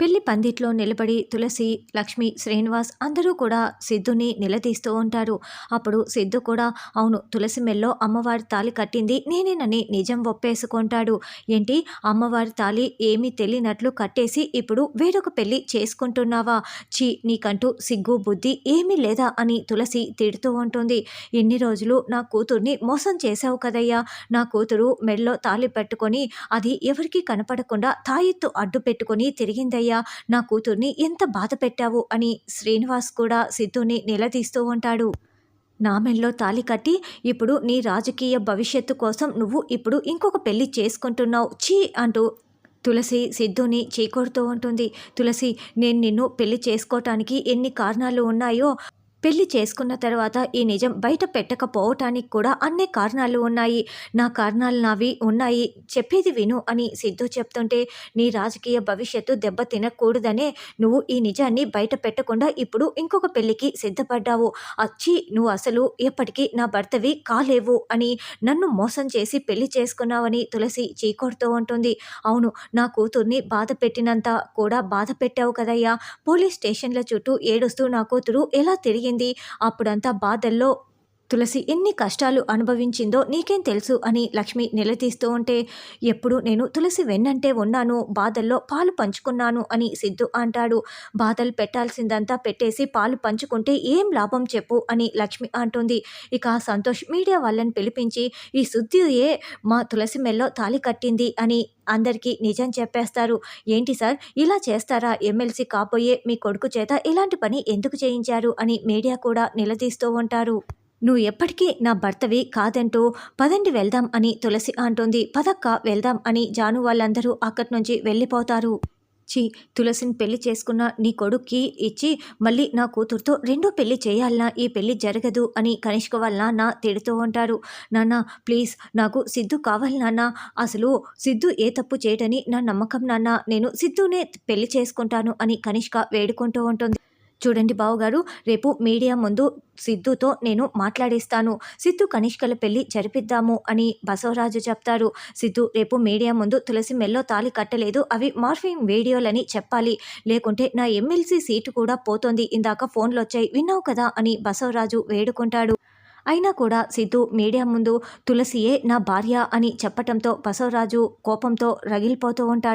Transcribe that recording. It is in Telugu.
పెళ్ళి పందిట్లో నిలబడి తులసి లక్ష్మి శ్రీనివాస్ అందరూ కూడా సిద్ధుని నిలదీస్తూ ఉంటారు. అప్పుడు సిద్ధు కూడా అవును తులసి మెల్లో అమ్మవారి తాలి కట్టింది నేనేనని నిజం ఒప్పేసుకుంటాడు. ఏంటి? అమ్మవారి తాలి ఏమీ తెలియనట్లు కట్టేసి ఇప్పుడు వేరొక పెళ్ళి చేసుకుంటున్నావా? చీ నీకంటూ సిగ్గు బుద్ధి ఏమీ లేదా? అని తులసి తిడుతూ ఉంటుంది. ఎన్ని రోజులు నా కూతుర్ని మోసం చేశావు కదయ్యా. నా కూతురు మెల్లో తాలి పెట్టుకొని అది ఎవరికీ కనపడకుండా తాయెత్తు అడ్డు పెట్టుకొని తిరిగిందయ్యా. అయ్యా నా కూతుర్ని ఎంత బాధ పెట్టావు అని శ్రీనివాస్ కూడా సిద్ధుని నిలదీస్తూ ఉంటాడు. నా మెల్లో తాలి కట్టి ఇప్పుడు నీ రాజకీయ భవిష్యత్తు కోసం నువ్వు ఇప్పుడు ఇంకొక పెళ్ళి చేసుకుంటున్నావు చీ అంటూ తులసి సిద్ధుని చీకొడుతూ ఉంటుంది. తులసి నేను నిన్ను పెళ్ళి చేసుకోవటానికి ఎన్ని కారణాలు ఉన్నాయో పెళ్ళి చేసుకున్న తర్వాత ఈ నిజం బయట పెట్టకపోవటానికి కూడా అన్ని కారణాలు ఉన్నాయి. నా కారణాలు నావి ఉన్నాయి. చెప్పేది విను అని సిద్ధు చెప్తుంటే నీ రాజకీయ భవిష్యత్తు దెబ్బ తినకూడదనే నువ్వు ఈ నిజాన్ని బయట పెట్టకుండా ఇప్పుడు ఇంకొక పెళ్ళికి సిద్ధపడ్డావు. అచ్చి నువ్వు అసలు ఎప్పటికీ నా భర్తవి కాలేవు అని నన్ను మోసం చేసి పెళ్ళి చేసుకున్నావని తులసి చీకొడుతూ ఉంటుంది. అవును నా కూతుర్ని బాధ పెట్టినంత కూడా బాధ పెట్టావు కదయ్యా. పోలీస్ స్టేషన్ల చుట్టూ ఏడుస్తూ నా కూతురు ఎలా తిరిగి జరిగింది. అప్పుడంతా బాధల్లో తులసి ఎన్ని కష్టాలు అనుభవించిందో నీకేం తెలుసు అని లక్ష్మి నిలదీస్తూ ఉంటే ఎప్పుడు నేను తులసి వెన్నంటే ఉన్నాను బాధల్లో పాలు పంచుకున్నాను అని సిద్ధు అంటాడు. బాధలు పెట్టాల్సిందంతా పెట్టేసి పాలు పంచుకుంటే ఏం లాభం చెప్పు అని లక్ష్మి అంటుంది. ఇక సంతోష్ మీడియా వాళ్ళని పిలిపించి ఈ శుద్ధియే మా తులసి మెల్లో తాలి కట్టింది అని అందరికీ నిజం చెప్పేస్తారు. ఏంటి సార్ ఇలా చేస్తారా? ఎమ్మెల్సీ కాబోయే మీ కొడుకు చేత ఇలాంటి పని ఎందుకు చేయించారు? అని మీడియా కూడా నిలదీస్తూ ఉంటారు. నువ్వు ఎప్పటికీ నా భర్తవి కాదంటూ పదండి వెళ్దాం అని తులసి అంటుంది. పదక్క వెళ్దాం అని జాను వాళ్ళందరూ అక్కడి నుంచి వెళ్ళిపోతారు. చి తులసిని పెళ్ళి చేసుకున్న నీ కొడుక్కి ఇచ్చి మళ్ళీ నా కూతురుతో రెండో పెళ్ళి చేయాలనా ఈ పెళ్ళి జరగదు అని కనిష్క వాళ్ళ నా తిడుతూ ఉంటారు. నాన్న ప్లీజ్ నాకు సిద్ధు కావాలి నాన్న. అసలు సిద్ధు ఏ తప్పు చేయడని నా నమ్మకం నాన్న. నేను సిద్ధునే పెళ్ళి చేసుకుంటాను అని కనిష్క వేడుకుంటూ ఉంటుంది. చూడండి బావగారు రేపు మీడియా ముందు సిద్ధుతో నేను మాట్లాడేస్తాను. సిద్ధు కనిష్కల పెళ్ళి జరిపిద్దాము అని బసవరాజు చెప్తారు. సిద్ధు రేపు మీడియా ముందు తులసి మెల్లో తాలి కట్టలేదు అవి మార్ఫింగ్ వీడియోలని చెప్పాలి. లేకుంటే నా ఎమ్మెల్సీ సీటు కూడా పోతోంది ఇందాక ఫోన్లు వచ్చాయి విన్నావు కదా అని బసవరాజు వేడుకుంటాడు. అయినా కూడా సిద్ధు మీడియా ముందు తులసియే నా భార్య అని చెప్పటంతో బసవరాజు కోపంతో రగిలిపోతూ ఉంటాడు.